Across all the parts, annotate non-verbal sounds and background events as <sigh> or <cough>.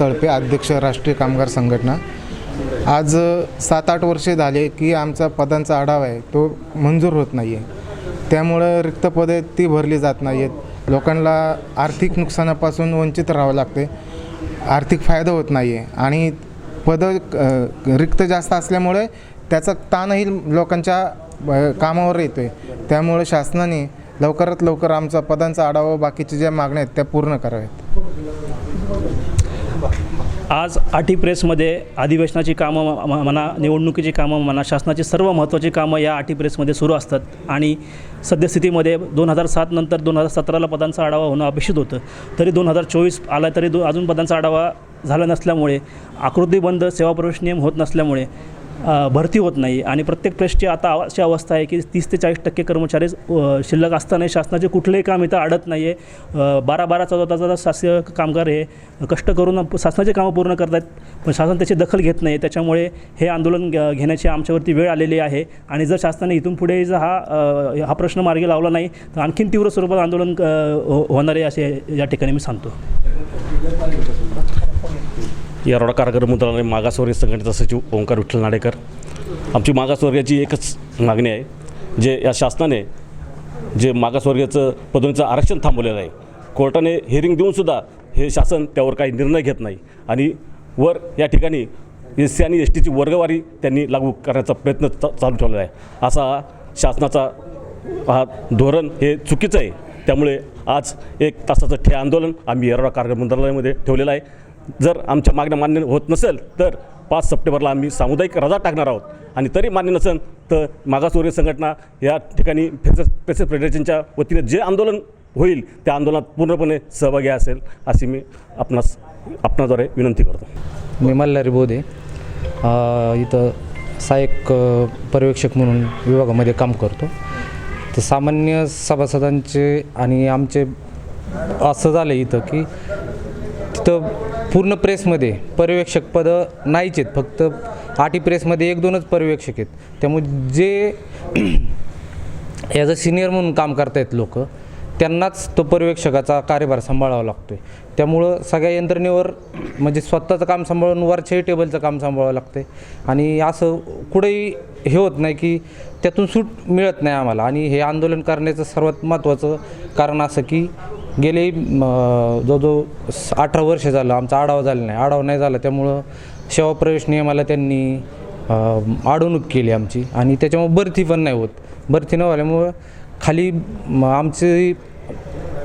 तळपे अध्यक्ष राष्ट्रीय कामगार संघटना. आज सात आठ वर्षे झाले की आमचा पदांचा आढावा आहे तो मंजूर होत नाही आहे त्यामुळं रिक्त पदे ती भरली जात नाही आहेत लोकांना आर्थिक नुकसानापासून वंचित राहावं लागते. आर्थिक फायदा होत नाही आहे आणि पदं रिक्त जास्त असल्यामुळे त्याचा ताणही लोकांच्या कामावर येतो आहे त्यामुळे शासनाने लवकरात लवकर आमचा पदांचा आढावा बाकीच्या ज्या मागण्या आहेत त्या पूर्ण कराव्यात. आज आठी प्रेसमध्ये अधिवेशनाची कामं म्हणा निवडणुकीची कामं म्हणा शासनाची सर्व महत्त्वाची कामं या आठी प्रेसमध्ये सुरू असतात. आणि सद्यस्थितीमध्ये दोन हजार सात नंतर दोन हजार सतराला पदांचा आढावा होणं अपेक्षित होतं. तरी दोन हजार चोवीस आला तरी दो अजून पदांचा आढावा झाला नसल्यामुळे आकृतीबंद सेवाप्रवेश नियम होत नसल्यामुळे भरती होत नाही. आणि प्रत्येक प्रेसची आता अशी अवस्था आहे की तीस ते चाळीस टक्के कर्मचारी शिल्लक असतानाही शासनाचे कुठलेही काम इथं अडत नाही आहे बारा बारा चौदा तासाचा शासकीय कामगार हे कष्ट करून शासनाचे कामं पूर्ण करतात पण शासन त्याची दखल घेत नाही. त्याच्यामुळे हे आंदोलन घेण्याची आमच्यावरती वेळ आलेली आहे. आणि जर शासनाने इथून पुढे जर हा हा प्रश्न मार्गी लावला नाही तर आणखीन तीव्र स्वरूपात आंदोलन हो, होणार आहे असे या ठिकाणी मी सांगतो. येरवडा कारागृह मंत्रालय मागासवर्गीय संघटनेचा सचिव ओंकार विठ्ठल नाडेकर. आमची मागासवर्गाची एकच मागणी आहे जे या शासनाने जे मागासवर्गीयाचं पदोन्नीचं आरक्षण थांबवलेलं आहे कोर्टाने हिअरिंग देऊनसुद्धा हे शासन त्यावर काही निर्णय घेत नाही आणि वर या ठिकाणी एस सी आणि एस टीची वर्गवारी त्यांनी लागू करण्याचा प्रयत्न चा- चालू ठेवलेला आहे. असा शासनाचा हा धोरण हे चुकीचं आहे. त्यामुळे आज एक तासाचं ठे आंदोलन आम्ही येरवडा कारगर मंत्रालयामध्ये ठेवलेलं आहे. जर आमच्या मागण्या मान्य होत नसेल तर पाच सप्टेंबरला आम्ही सामुदायिक रजा टाकणार आहोत. आणि तरी मान्य नसेल तर मागासवर्गीय संघटना या ठिकाणी फेसेस फेसेस फेडरेशनच्या वतीने जे आंदोलन होईल त्या आंदोलनात पूर्णपणे सहभागी असेल अशी मी आपणास आपणाद्वारे विनंती करतो. मी मल्हारी बोधे. इथं सहाय्यक पर्यवेक्षक म्हणून विभागामध्ये काम करतो. तर सामान्य सभासदांचे आणि आमचे असं झालं इथं की तिथं पूर्ण प्रेसमध्ये पर्यवेक्षक पदं नाहीच आहेत. फक्त आठी प्रेसमध्ये एक दोनच पर्यवेक्षक आहेत. त्यामुळे जे <clears throat> ॲज अ सिनियर म्हणून काम करतायत लोक त्यांनाच तो पर्यवेक्षकाचा कार्यभार सांभाळावा लागतो आहे त्यामुळं सगळ्या यंत्रणेवर म्हणजे स्वतःचं काम सांभाळून वरच्याही टेबलचं काम सांभाळावं लागतं आहे आणि असं कुठेही हे होत नाही की त्यातून सूट मिळत नाही आम्हाला. आणि हे आंदोलन करण्याचं सर्वात महत्त्वाचं कारण असं की गेले जो जवळजवळ स- अठरा वर्ष झालं आमचा आढावा झाला नाही. आढावा नाही झाला त्यामुळं सेवा प्रवेश नियमाला त्यांनी अडवणूक केली आमची. आणि त्याच्यामुळे भरती पण नाही होत. भरती न झाल्यामुळं खाली म, आमची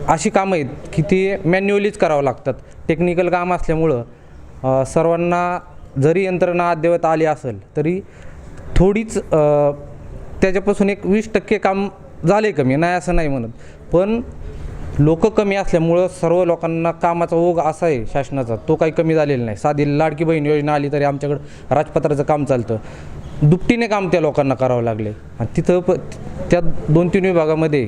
अशी कामं आहेत की ती मॅन्युअलीच करावं लागतात. टेक्निकल काम असल्यामुळं सर्वांना जरी यंत्रणा अद्ययावत आली असेल तरी थोडीच त्याच्यापासून एक वीस टक्के काम झाले कमी. नाही असं नाही म्हणत. पण लोक कमी असल्यामुळं सर्व लोकांना कामाचा ओघ असा आहे शासनाचा. तो काही कमी झालेला नाही. साधी लाडकी बहीण योजना आली तरी आमच्याकडं राजपत्राचं काम चालतं. दुपटीने काम त्या लोकांना करावं लागले आणि तिथं प त्या दोन तीन विभागामध्ये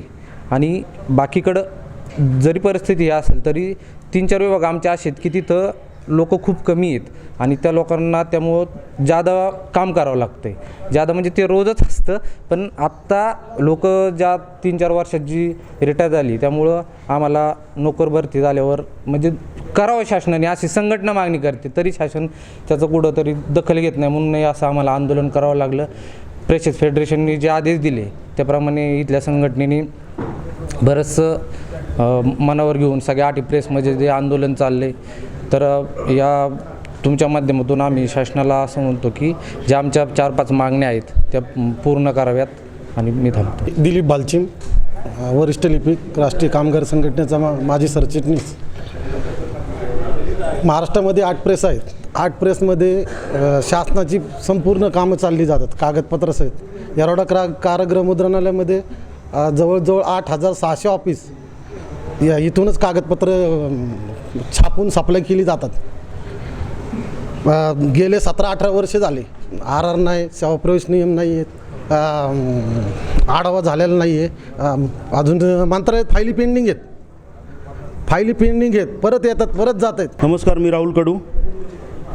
आणि बाकीकडं जरी परिस्थिती असेल तरी तीन चार विभाग आमचे असे आहेत की तिथं लोक खूप कमी आहेत आणि त्या लोकांना त्यामुळं जादा काम करावं लागतं आहे जादा म्हणजे ते रोजच असतं पण आत्ता लोक ज्या तीन चार वर्षात जी रिटायर झाली त्यामुळं आम्हाला नोकर भरती झाल्यावर म्हणजे करावं शासनाने अशी संघटना मागणी करते तरी शासन त्याचं कुठंतरी दखल घेत नाही म्हणून असं आम्हाला आंदोलन करावं लागलं. प्रेसेस फेडरेशनने जे आदेश दिले त्याप्रमाणे इथल्या संघटनेने बरंचसं मनावर घेऊन सगळ्या आठी प्रेसमध्ये जे आंदोलन चालले तर या तुमच्या माध्यमातून आम्ही शासनाला असं म्हणतो की ज्या आमच्या चार पाच मागण्या आहेत त्या पूर्ण कराव्यात आणि मी थांबतो. दिलीप बालचिम वरिष्ठ लिपिक राष्ट्रीय कामगार संघटनेचा मा माजी सरचिटणीस. महाराष्ट्रामध्ये आठ प्रेस आहेत. आठ प्रेसमध्ये शासनाची संपूर्ण कामं चालली जातात कागदपत्र सहित. येरवडा क्रा कारागृह मुद्रणालयामध्ये जवळजवळ आठ हजार सहाशे ऑफिस या इथूनच कागदपत्र छापून सप्लाय केली जातात. गेले सतरा अठरा वर्ष झाले. आर आर नाही सेवाप्रवेश नियम नाही आहेत आढावा झालेला नाही आहे अजून मंत्रालयात फायली पेंडिंग आहेत. फायली पेंडिंग आहेत. परत येतात परत जात आहेत. नमस्कार मी राहुल कडू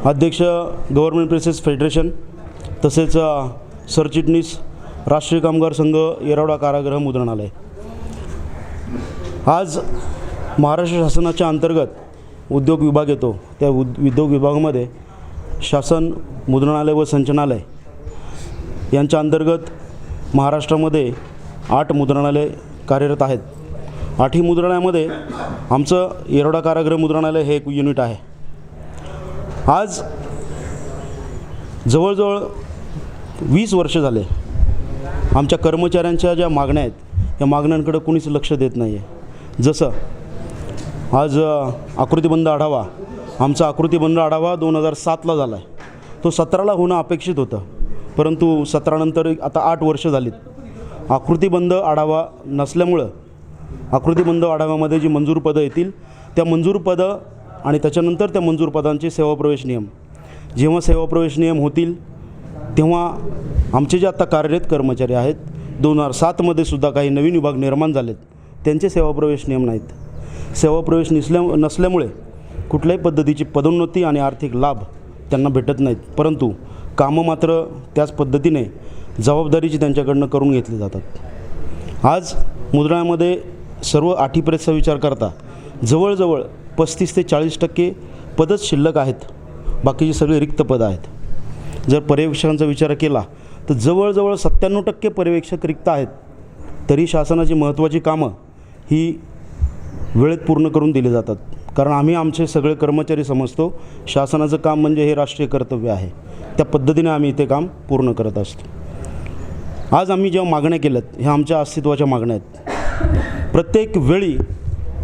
अध्यक्ष गव्हर्नमेंट प्रेसेस फेडरेशन तसेच सरचिटणीस राष्ट्रीय कामगार संघ येरवडा कारागृह मुद्रणालय. आज महाराष्ट्र शासनाच्या अंतर्गत उद्योग विभाग येतो. त्या उद उद्योग विभागामध्ये शासन मुद्रणालय व संचनालय यांच्या अंतर्गत महाराष्ट्रामध्ये आठ मुद्रणालय कार्यरत आहेत. आठही मुद्रणालयामध्ये आमचं येरोडा कारागृह मुद्रणालय हे एक युनिट आहे. आज जवळजवळ वीस वर्ष झाले. आमच्या कर्मचाऱ्यांच्या ज्या मागण्या आहेत या मागण्यांकडे कुणीच लक्ष देत नाही आहे जसं आज आकृतीबंध आढावा. आमचा आकृतीबंध आढावा दोन हजार सातला झाला आहे तो सतराला होणं अपेक्षित होतं. परंतु सतरानंतर आता आठ वर्ष झालीत. आकृतीबंध आढावा नसल्यामुळं आकृतीबंध आढाव्यामध्ये जी मंजूर पदं येतील त्या मंजूर पदं आणि त्याच्यानंतर त्या मंजूर पदांचे सेवाप्रवेश नियम. जेव्हा सेवाप्रवेश नियम होतील तेव्हा आमचे जे आता कार्यरत कर्मचारी आहेत दोन हजार सातमध्ये सुद्धा काही नवीन विभाग निर्माण झालेत त्यांचे सेवाप्रवेश नियम नाहीत. सेवाप्रवेश नसल्या नसल्यामुळे कुठल्याही पद्धतीची पदोन्नती आणि आर्थिक लाभ त्यांना भेटत नाहीत. परंतु कामं मात्र त्याच पद्धतीने जबाबदारीची त्यांच्याकडनं करून घेतली जातात. आज मुद्रामध्ये सर्व आठीपर्यंतचा विचार करता जवळजवळ पस्तीस ते चाळीस टक्के पदच शिल्लक आहेत. बाकीची सगळी रिक्त पदं आहेत. जर पर्यवेक्षकांचा विचार केला तर जवळजवळ सत्त्याण्णव टक्के पर्यवेक्षक रिक्त आहेत. तरी शासनाची महत्त्वाची कामं ही वेळेत पूर्ण करून दिले जातात. कारण आम्ही आमचे सगळे कर्मचारी समजतो शासनाचं काम म्हणजे हे राष्ट्रीय कर्तव्य आहे. त्या पद्धतीने आम्ही ते काम पूर्ण करत असतो. आज आम्ही जेव्हा मागण्या केल्यात ह्या आमच्या अस्तित्वाच्या मागण्या आहेत. प्रत्येक वेळी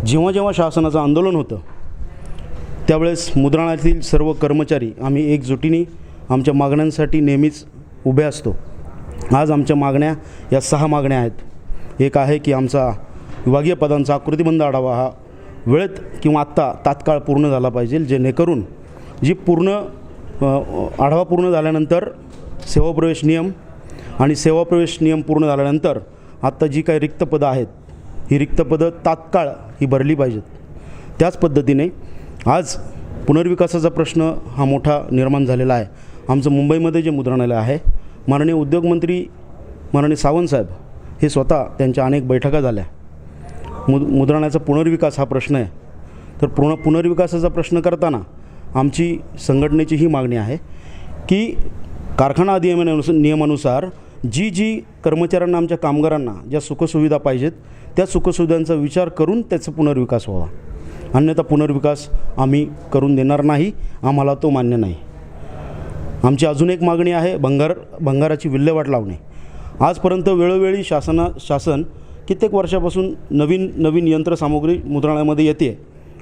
जेव्हा जेव्हा शासनाचं आंदोलन होतं त्यावेळेस मुद्रणातील सर्व कर्मचारी आम्ही एकजुटीने आमच्या मागण्यांसाठी नेहमीच उभे असतो. आज आमच्या मागण्या या सहा मागण्या आहेत. एक आहे की आमचा विभागीय पदांचा आकृतीबंध आढावा हा वेळेत किंवा आत्ता तात्काळ पूर्ण झाला पाहिजे जेणेकरून जी पूर्ण आढावा पूर्ण झाल्यानंतर सेवाप्रवेश नियम आणि सेवाप्रवेश नियम पूर्ण झाल्यानंतर आत्ता जी काही रिक्त पदं आहेत ही रिक्त पदं तात्काळ ही भरली पाहिजेत. त्याच पद्धतीने आज पुनर्विकासाचा प्रश्न हा मोठा निर्माण झालेला आहे. आमचं मुंबईमध्ये जे मुद्रणालय आहे माननीय उद्योगमंत्री माननीय सावंतसाहेब हे स्वतः त्यांच्या अनेक बैठका झाल्या. मु मुद्रणाचा पुनर्विकास हा प्रश्न आहे. तर पुन पुनर्विकासाचा प्रश्न करताना आमची संघटनेची ही मागणी आहे की कारखाना अधिनियमानुसार नियमानुसार जी जी कर्मचाऱ्यांना आमच्या कामगारांना ज्या सुखसुविधा पाहिजेत त्या सुखसुविधांचा विचार करून त्याचा पुनर्विकास व्हावा. अन्यथा पुनर्विकास आम्ही करून देणार नाही आम्हाला तो मान्य नाही. आमची अजून एक मागणी आहे भंगार भंगाराची विल्हेवाट लावणे. आजपर्यंत वेळोवेळी शासना शासन कित्येक वर्षापासून नवीन नवीन यंत्रसामुग्री मुद्रणालयामध्ये येते.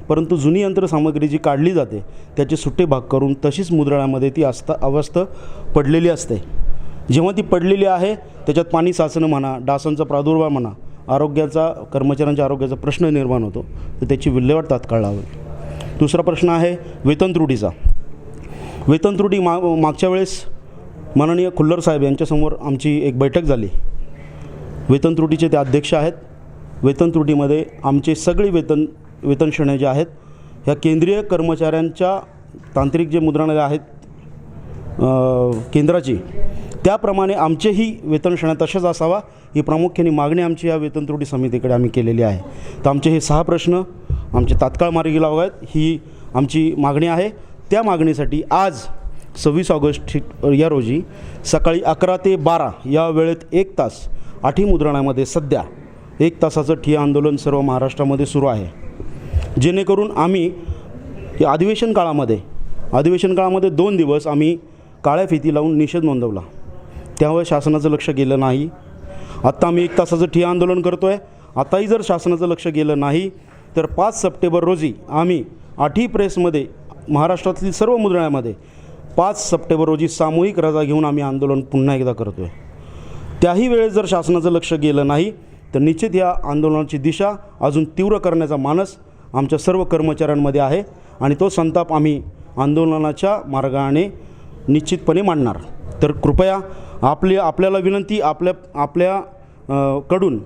परंतु जुनी यंत्रसामग्री जी काढली जाते त्याचे सुट्टे भाग करून तशीच मुद्राळ्यामध्ये ती असता अवस्था पडलेली असते. जेव्हा ती पडलेली आहे त्याच्यात पाणी साचणं म्हणा डासांचा प्रादुर्भाव म्हणा आरोग्याचा कर्मचाऱ्यांच्या आरोग्याचा प्रश्न निर्माण होतो तर त्याची विल्हेवाट तात्काळ लावावी. दुसरा प्रश्न आहे वेतन त्रुटीचा. वेतन त्रुटी मा मागच्या वेळेस माननीय खुल्लर साहेब यांच्यासमोर आमची एक बैठक झाली. वेतन त्रुटीचे ते अध्यक्ष आहेत. वेतन त्रुटीमध्ये आमचे सगळे वेतन वेतन ज्या आहेत ह्या केंद्रीय कर्मचाऱ्यांच्या तांत्रिक जे मुद्रणालय आहेत केंद्राची त्याप्रमाणे आमचेही वेतन श्रेण्या तशाच असावा. ही प्रामुख्याने मागणी आमची या वेतन त्रुटी समितीकडे आम्ही केलेली आहे. तर आमचे हे सहा प्रश्न आमचे तात्काळ मार्गी आहेत ही आमची मागणी आहे. त्या मागणीसाठी आज सव्वीस ऑगस्ट या रोजी सकाळी अकरा ते बारा या वेळेत एक तास आठी मुद्रणामध्ये सध्या एक तासाचं ठिय्या आंदोलन सर्व महाराष्ट्रामध्ये सुरू आहे. जेणेकरून आम्ही या अधिवेशन काळामध्ये अधिवेशन काळामध्ये दोन दिवस आम्ही काळ्या फिती लावून निषेध नोंदवला. त्यामुळे शासनाचं लक्ष गेलं नाही. आत्ता आम्ही एक तासाचं ठिय्या आंदोलन करतो आहे आताही जर शासनाचं लक्ष गेलं नाही तर पाच सप्टेंबर रोजी आम्ही आठी प्रेसमध्ये महाराष्ट्रातील सर्व मुद्रणामध्ये पाच सप्टेंबर रोजी सामूहिक रजा घेऊन आम्ही आंदोलन पुन्हा एकदा करतो आहे त्याही वेळेस जर शासनाचं लक्ष गेलं नाही तर निश्चित या आंदोलनाची दिशा अजून तीव्र करण्याचा मानस आमच्या सर्व कर्मचाऱ्यांमध्ये आहे आणि तो संताप आम्ही आंदोलनाच्या मार्गाने निश्चितपणे मांडणार. तर कृपया आपली आपल्याला विनंती आपल्या आपल्या कडून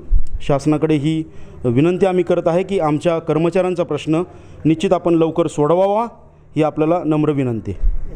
शासनाकडे ही विनंती आम्ही करत आहे की आमच्या कर्मचाऱ्यांचा प्रश्न निश्चित आपण लवकर सोडवावा ही आपल्याला नम्र विनंती.